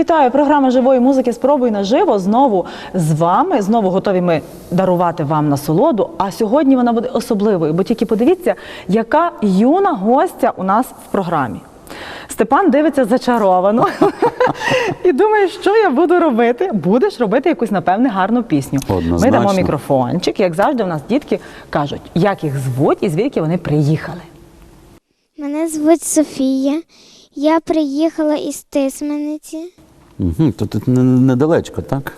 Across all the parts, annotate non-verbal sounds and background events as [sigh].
Вітаю! Програма живої музики Спробуй наживо знову з вами. Знову готові ми дарувати вам насолоду. А сьогодні вона буде особливою, бо тільки подивіться, яка юна гостя у нас в програмі. Степан дивиться зачаровано [laughs] і думає, що я буду робити. Будеш робити якусь, напевне, гарну пісню. Ми дамо мікрофончик. Як завжди, у нас дітки кажуть, як їх звуть і звідки вони приїхали. Мене звуть Софія. Я приїхала із Тисмениці. Угу, то тут недалечко, так?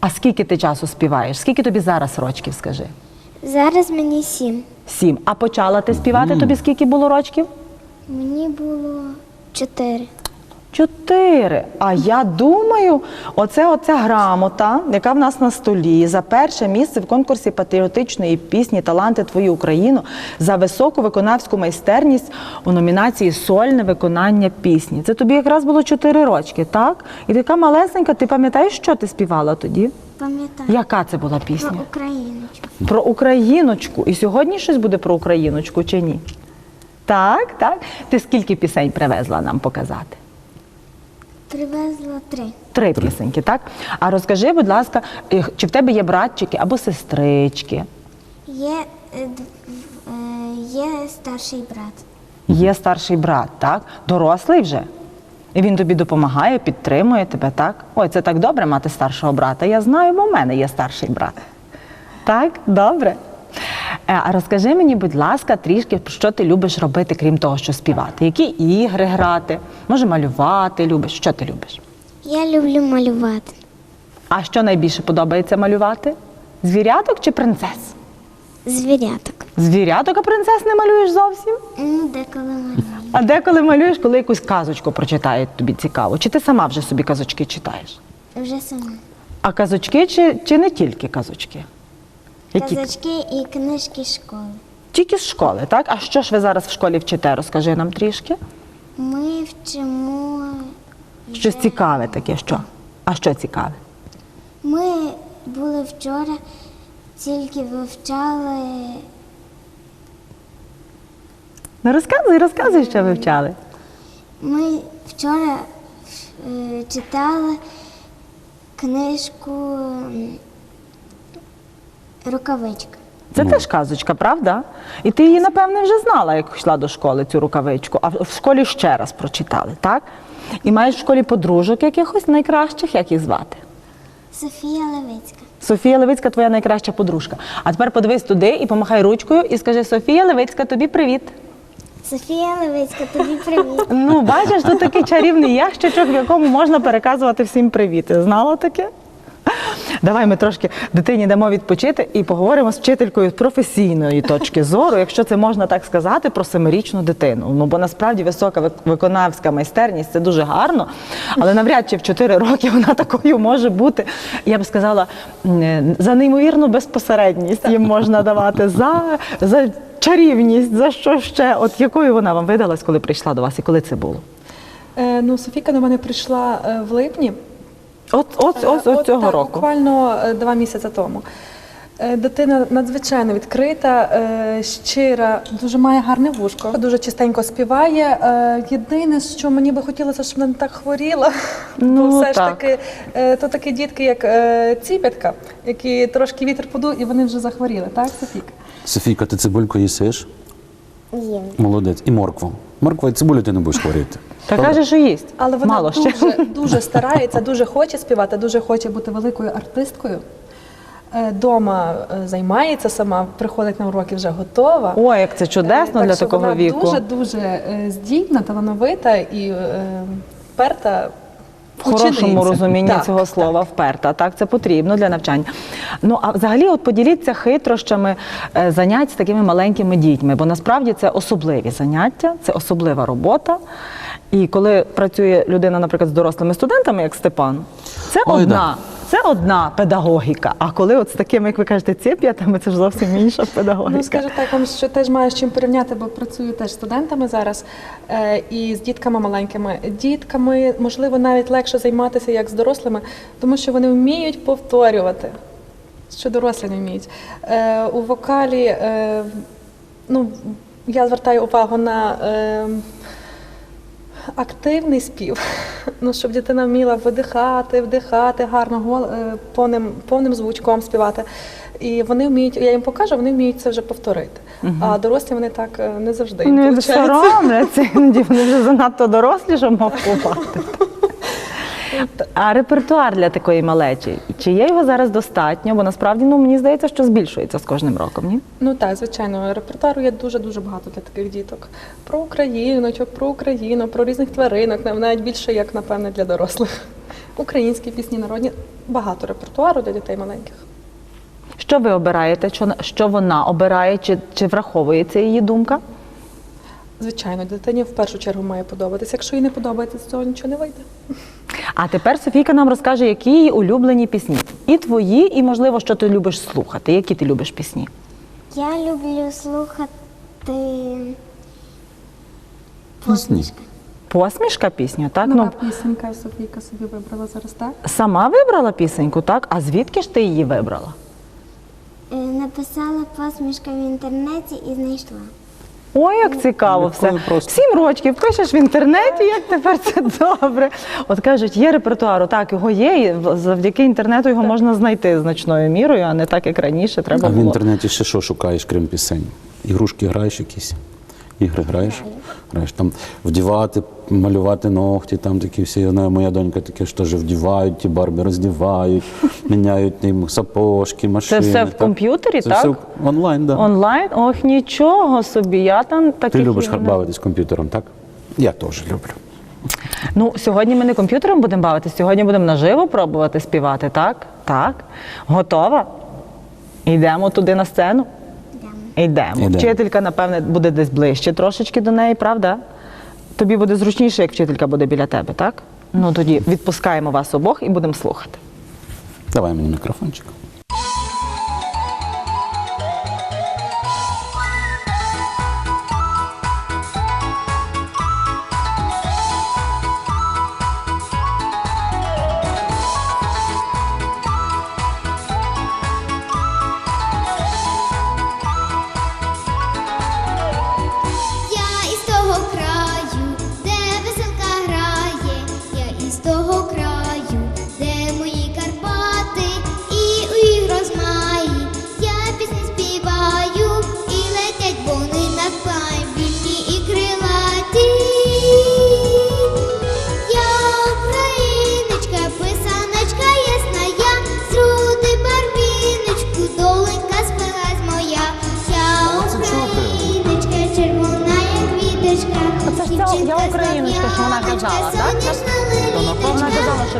А скільки ти часу співаєш? Скільки тобі зараз рочків, скажи? Зараз мені сім. Сім. А почала ти співати тобі скільки було рочків? Мені було чотири. Чотири. А я думаю, оце оця грамота, яка в нас на столі за перше місце в конкурсі патріотичної пісні Таланти Твою Україну за високу виконавську майстерність у номінації Сольне виконання пісні. Це тобі якраз було чотири рочки, так? І така малесенька, ти пам'ятаєш, що ти співала тоді? Пам'ятаю. Яка це була пісня? Про? Україночку. Про Україночку. І сьогодні щось буде про Україночку чи ні? Так, так. Ти скільки пісень привезла нам показати? Привезла три. Три пісеньки, так? А розкажи, будь ласка, чи в тебе є братчики або сестрички? Є, е, е, є старший брат. Є старший брат, так? Дорослий вже? І він тобі допомагає, підтримує тебе, так? Ой, це так добре мати старшого брата. Я знаю, бо в мене є старший брат. Так, добре. Е, А розкажи мені, будь ласка, трішки, що ти любиш робити, крім того, що співати? Які ігри грати? Може, малювати любиш? Що ти любиш? Я люблю малювати. А що найбільше подобається малювати? Звіряток чи принцес? Звіряток. Звіряток, а принцес не малюєш зовсім? Деколи малюю. А деколи малюєш, коли якусь казочку прочитають тобі цікаво. Чи ти сама вже собі казочки читаєш? Вже сама. А казочки чи, чи не тільки казочки? Які? Казачки і книжки школи. Тільки з школи, так? А що ж ви зараз в школі вчите? Розкажи нам трішки. Ми вчимо. Щось цікаве таке, що? А що цікаве? Ми були вчора, тільки вивчали Ну розказуй, розказуй, що ви вчали. Ми вчора е, читали книжку Рукавичка. Це теж казочка, правда? І ти її, напевне, вже знала, як йшла до школи, цю рукавичку, а в школі ще раз прочитали, так? І маєш в школі подружок якихось найкращих, як їх звати? Софія Левицька. Софія Левицька твоя найкраща подружка. А тепер подивись туди і помахай ручкою і скажи: Софія Левицька, тобі привіт. Софія Левицька, тобі привіт. Ну, бачиш, тут такий чарівний ящичок, в якому можна переказувати всім привіти. Знала таке? Давай ми трошки дитині дамо відпочити і поговоримо з вчителькою з професійної точки зору, якщо це можна так сказати, про семирічну дитину. Ну бо насправді висока виконавська майстерність це дуже гарно, але навряд чи в 4 роки вона такою може бути. Я б сказала, за неймовірну безпосередність їм можна давати, за, за чарівність, за що ще? От якою вона вам видалась, коли прийшла до вас і коли це було? Е, ну, Софійка до мене прийшла е, в липні. От, от, Е, ось, ось цього так, року. Буквально е, два місяці тому. Е, Дитина надзвичайно відкрита, щира, дуже має гарне вушко, дуже чистенько співає. Єдине, що мені би хотілося, щоб вона не так хворіла. [laughs] Ну, Бо все ж таки, то такі дітки, як ціпятка, які трошки вітер подув, і вони вже захворіли, так, Софійка? Софійка, ти цибульку їсиш? Їм. Молодець. І моркву. Морква і цибулю ти не будеш хворіти. Та каже, що їсть. Але вона Мало ще. дуже, [laughs] дуже старається, дуже хоче співати, дуже хоче бути великою артисткою. Е, Дома е, займається сама, приходить на уроки вже готова. О, як це чудесно Е, для що такого вона віку. Дуже дуже здібна, талановита і е, вперта. В хорошому розумінні Так, цього слова вперта. Так, це потрібно для навчання. Ну а взагалі, от поділіться хитрощами е, занять з такими маленькими дітьми, бо насправді це особливі заняття, це особлива робота. І коли працює людина, наприклад, з дорослими студентами, як Степан, це Ой, одна. Це одна педагогіка. А коли от з такими, як ви кажете, ціп'ятами, це ж зовсім інша педагогіка. Ну, скажу так, вам що теж маю з чим порівняти, бо працюю теж студентами зараз е, і з дітками маленькими. Дітками, можливо, навіть легше займатися як з дорослими, тому що вони вміють повторювати, що дорослі не вміють. Е, у вокалі, е, ну, я звертаю увагу на. Активний спів. Ну, щоб дитина вміла видихати, вдихати, гарно гол, е, повним, повним звучком співати. І вони вміють, я їм покажу, вони вміють це вже повторити. А дорослі вони так е, не завжди. Не соромляться, іноді [laughs] вони вже занадто дорослі, щоб мовкувати. А репертуар для такої малечі, чи є його зараз достатньо? Бо насправді ну, мені здається, що збільшується з кожним роком. Ні? Ну так, звичайно, репертуару є дуже-дуже багато для таких діток. Про україночок, про Україну, про різних тваринок, нав- навіть більше, як, напевне, для дорослих. Українські пісні народні, багато репертуару для дітей маленьких. Що ви обираєте? Що, що вона обирає? Чи, чи враховується її думка? Звичайно, дитині в першу чергу має подобатися. Якщо їй не подобається, з цього нічого не вийде. А тепер Софійка нам розкаже, які її улюблені пісні. І твої, і можливо, що ти любиш слухати. Які ти любиш пісні? Я люблю слухати Пісні. Посмішка пісня, так? Нова Ну, пісенька Софійка собі вибрала зараз, так? сама вибрала пісеньку, так? А звідки ж ти її вибрала? Е, Написала посмішка в інтернеті і знайшла. Ой, як цікаво все. просто. Сім рочків пишеш в інтернеті, як тепер це добре. От кажуть, є репертуару, так, його є, і завдяки інтернету його можна знайти значною мірою, а не так, як раніше треба А в інтернеті ще що шукаєш, крім пісень? Ігрушки граєш якісь? Ігри граєш? Граєш там вдівати, малювати ногті, там такі всі. Я знаю, моя донька таке ж теж вдівають, ті барби роздівають, [laughs] міняють їм сапожки, машини. Це все в так. комп'ютері, Це так? все онлайн, так. Да. Онлайн? Ох, нічого собі. Я там таких Ти любиш ігор не- бавитись комп'ютером, так? Я теж люблю. Ну, сьогодні ми не комп'ютером будемо бавитися, сьогодні будемо наживо пробувати співати, так? Так. Готова? Йдемо туди на сцену? Йдемо. Йдемо. Вчителька, напевне, буде десь ближче трошечки до неї, правда? Тобі буде зручніше, як вчителька буде біля тебе, так? Ну тоді відпускаємо вас обох і будемо слухати. Давай мені мікрофончик.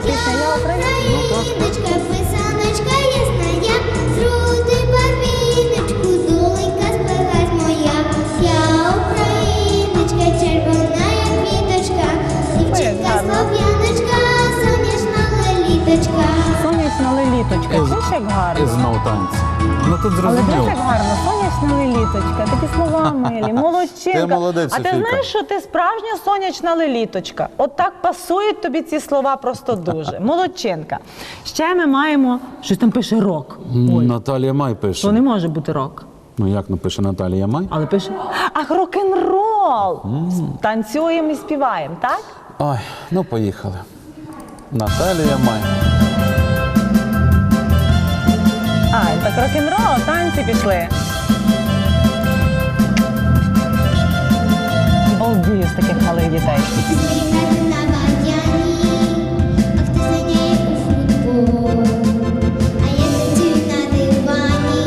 Пісня «Я україночка». Україночка, писаночка ясна, я з руди барвіночку, доленька спилась моя. Я україночка, червона, квіточка. Дівчинка, слов'яночка, сонячна леліточка. Сонячна леліточка, це ж як гарно. знову танці. Ну тут Але дивись, як гарно, сонячна леліточка, такі слова милі, [laughs] молодчинка. Ти молодець, а ти Софійка. знаєш, що ти справжня сонячна леліточка? От так пасують тобі ці слова просто дуже. [laughs] Молодчинка. Ще ми маємо, щось там пише рок. Ой, Наталія Май пише. то не може бути рок. Ну як напише Наталія Май? Але пише ах, рок-н-рол. Танцюємо і співаємо, так? Ой, ну поїхали. Наталія Май. А, так рок-н-рол, танці пішли. Балдію з таких малих дітей.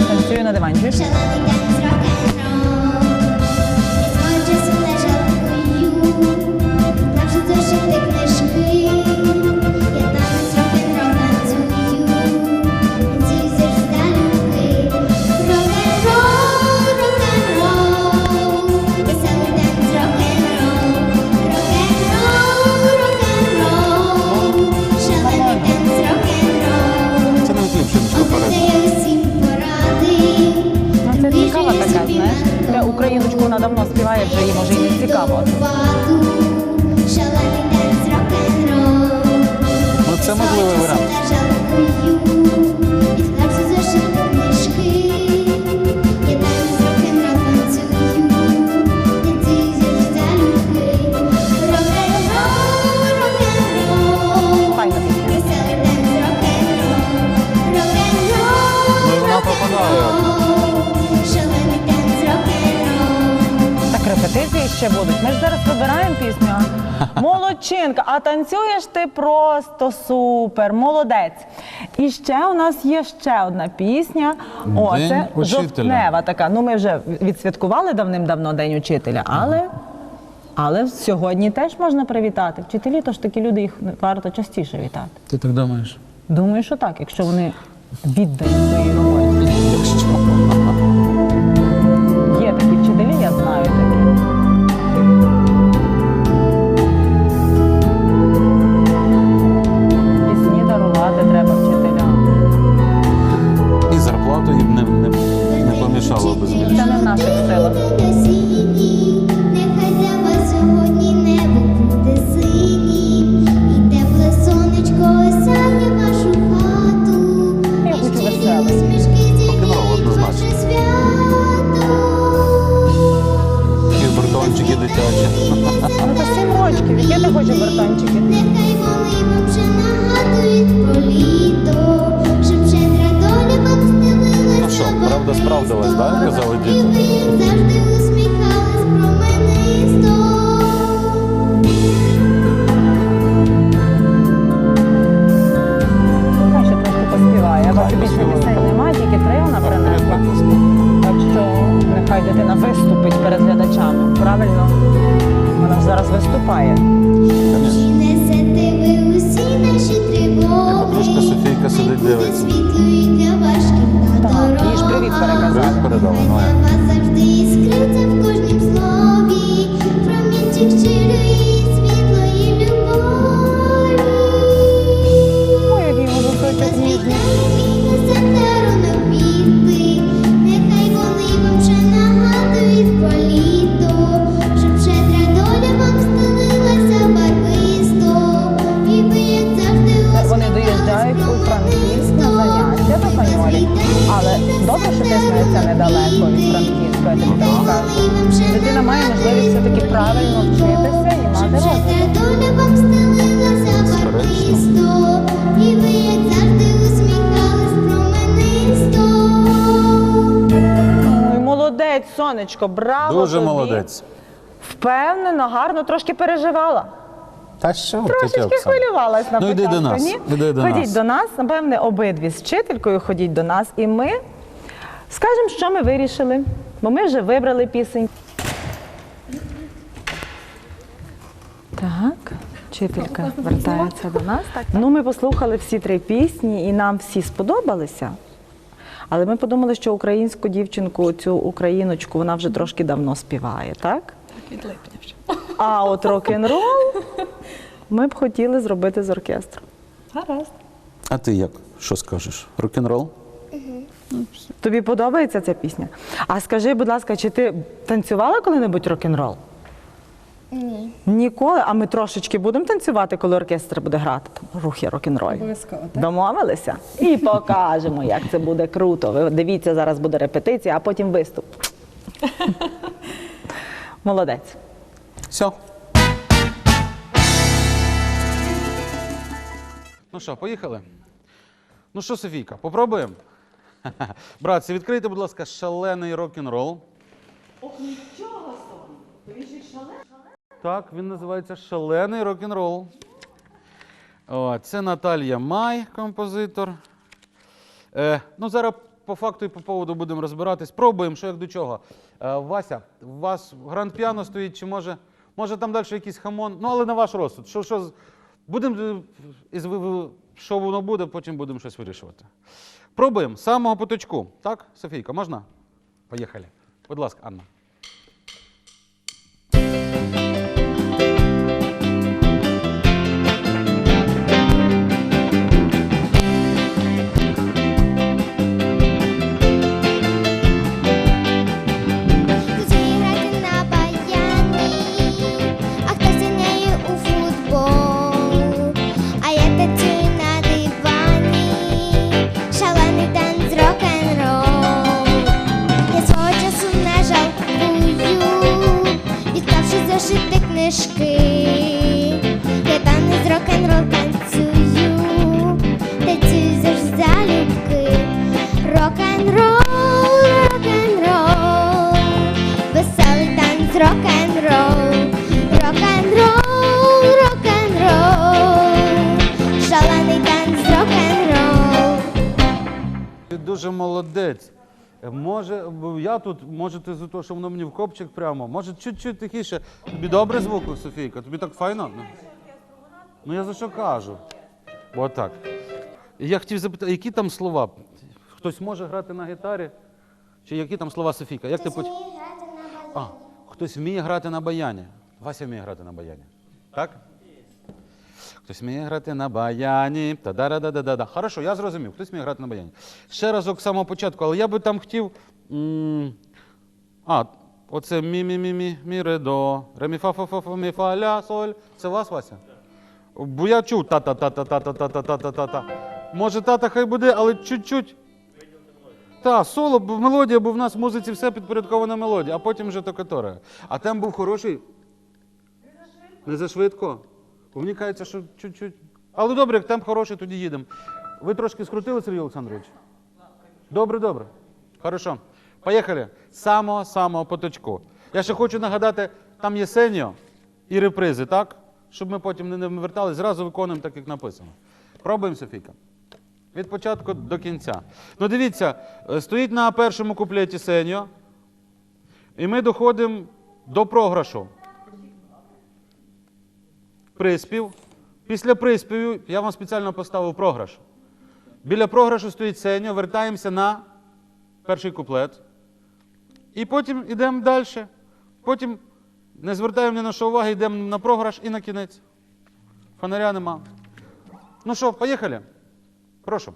Танцюю на дивані. Танцюю на дивані. Співає, вже їй може і не цікаво. Ну це можливий варіант. Ще будуть. Ми ж зараз вибираємо пісню. [laughs] Молодчинка, а танцюєш ти просто супер, молодець. І ще у нас є ще одна пісня. О, День це учителя. жовтнева така. Ну, ми вже відсвяткували давним-давно День учителя, але, але сьогодні теж можна привітати. Вчителі, то ж такі люди, їх варто частіше вітати. Ти так думаєш? Думаю, що так, якщо вони віддані своїй роботі. Добре, що тиснеться недалеко від Франківська, я тобі так скажу. Дитина має можливість все-таки правильно вчитися і мати розвиток. Ой, молодець, сонечко, браво Дуже тобі. молодець. Впевнено, гарно, трошки переживала. Та що? Трошечки хвилювалась на Ну, йди до нас, Ні? іди до ходіть нас. до нас, напевне, обидві з вчителькою ходіть до нас, і ми скажемо, що ми вирішили. Бо ми вже вибрали пісень. Так, вчителька вертається до нас. Ну, ми послухали всі три пісні, і нам всі сподобалися. Але ми подумали, що українську дівчинку, цю україночку, вона вже трошки давно співає, так? Від липня вже. А от рок-н-рол ми б хотіли зробити з оркестром. Гаразд. А ти як? Що скажеш? Рок-н-рол? Тобі подобається ця пісня? А скажи, будь ласка, чи ти танцювала коли-небудь рок-н-рол? Ні. Ніколи. А ми трошечки будемо танцювати, коли оркестр буде грати там рухи рок-н-роль. Обов'язково, так. Домовилися? І покажемо, як це буде круто. Ви дивіться, зараз буде репетиція, а потім виступ. [laughs] Молодець. Все. Ну що, поїхали? Ну що, Софійка, попробуємо? [laughs] Братці, відкрийте, будь ласка, шалений рок-н-рол. Ох, нічого собі! Так, він називається Шалений рок-н-рол. О, це Наталія Май, композитор. Е, ну, зараз по факту і по поводу будемо розбиратись. Пробуємо, що як до чого. Е, Вася, у вас гранд-піано стоїть, чи може, може там далі якийсь хамон? Ну, але на ваш розсуд. Що, що, будемо, е, що воно буде, потім будемо щось вирішувати. Пробуємо з самого поточку. Так, Софійка, можна? Поїхали. Будь ласка, Анна. рок-н-рол, рок-н-рол, рок-н-рол, шалений танц рок-н-рол. Ти дуже молодець. Може, я тут, може, ти за те, що воно мені в копчик прямо, може чуть-чуть тихіше. Тобі добре звуку, Софійка? Тобі так файно? Ну. ну я за що кажу? Отак. Я хотів запитати, які там слова? Хтось може грати на гітарі? Чи які там слова Софійка? Як ти потім? грати на балі хтось вміє грати на баяні. Вася вміє грати на баяні. Так? Хтось вміє грати на баяні. та да да да да да Хорошо, я зрозумів. Хтось вміє грати на баяні. Ще разок з самого початку, але я би там хотів. А, оце мі мі ре до ре мі фа фа фа фа мі фа ля соль. Це вас, Вася? Бо я чув та та та та та та та та та та та та Може, тата хай буде, але чуть-чуть. Та, соло, мелодія, бо в нас в музиці все підпорядкована мелодія, а потім вже то которе. А там був хороший. Не за швидко. Мені кажеться, що чуть-чуть. Але добре, як темп хороший, тоді їдемо. Ви трошки скрутили, Сергій Олександрович? Добре, добре. Хорошо. Поїхали. З Самого-самого поточку. Я ще хочу нагадати, там є сеньо і репризи, так? Щоб ми потім не- не зразу виконуємо так, як написано. Пробуємо, Софійка. Від початку до кінця. Ну дивіться, е, стоїть на першому куплеті Сеньо, і ми доходимо до програшу. Приспів. Після приспіву я вам спеціально поставив програш. Біля програшу стоїть Сеньо, вертаємося на перший куплет. І потім йдемо далі. Потім не звертаємо ні на що уваги, йдемо на програш і на кінець. Фонаря нема. Ну що, поїхали? Прошу.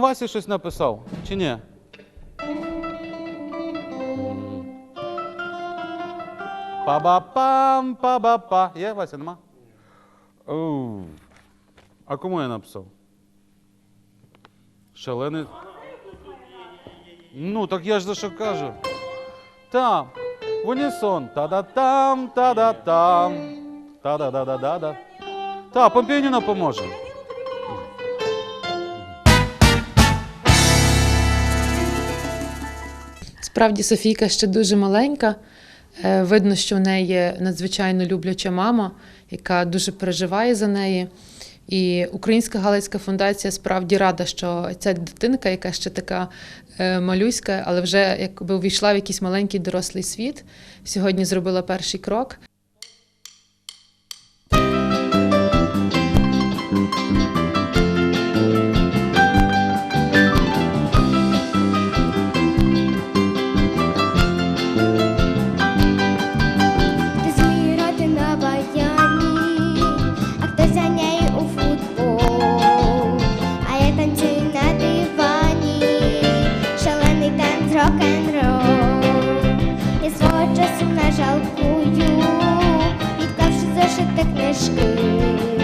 Там Васі щось написав, чи ні? Па-ба-пам, па-ба-па. Є, Вася, нема? Оу. А кому я написав? Шалений. Ну, так я ж за що кажу. Там. В унісон. Та-да-там, та-да-там. Та-да-да-да-да-да. Та, Помпініна поможе. Справді Софійка ще дуже маленька. Е, Видно, що в неї надзвичайно любляча мама, яка дуже переживає за неї. І Українська Галицька фундація справді рада, що ця дитинка, яка ще така е, малюська, але вже якби увійшла в якийсь маленький дорослий світ, сьогодні зробила перший крок. жалкую, відкавши зашити книжки.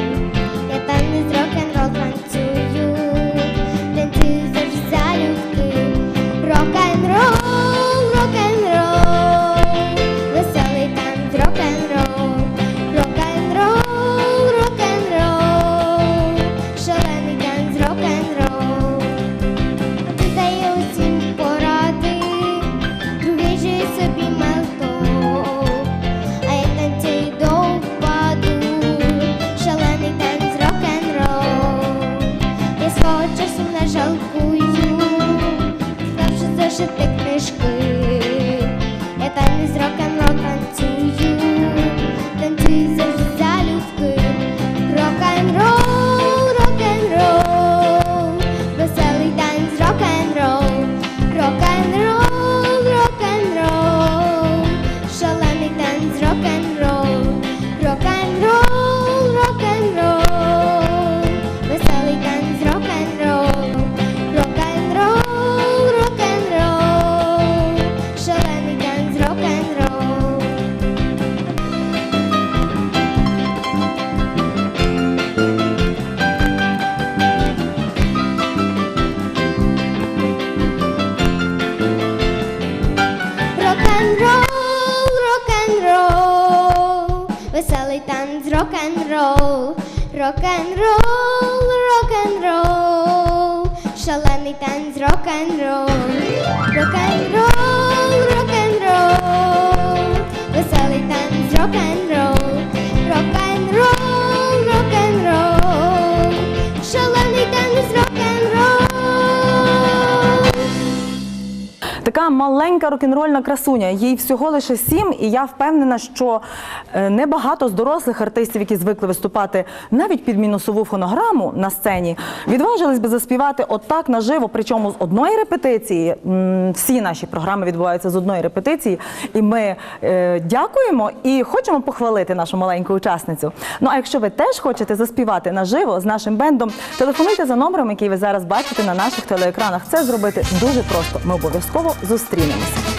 Рок-н-рол, рок-н-рол, рок-н-рол, шалений танець рок-н-рол, рок-н-рол, рок-н-рол, веселий танець рок-н-рол, рок-н-рол, Така маленька рок-н-рольна красуня. Їй всього лише сім, і я впевнена, що е, небагато з дорослих артистів, які звикли виступати навіть під мінусову фонограму на сцені, відважились би заспівати отак наживо, причому з одної репетиції. Всі наші програми відбуваються з одної репетиції. І ми е, дякуємо і хочемо похвалити нашу маленьку учасницю. Ну а якщо ви теж хочете заспівати наживо з нашим бендом, телефонуйте за номером, який ви зараз бачите на наших телеекранах. Це зробити дуже просто. Ми обов'язково dos se.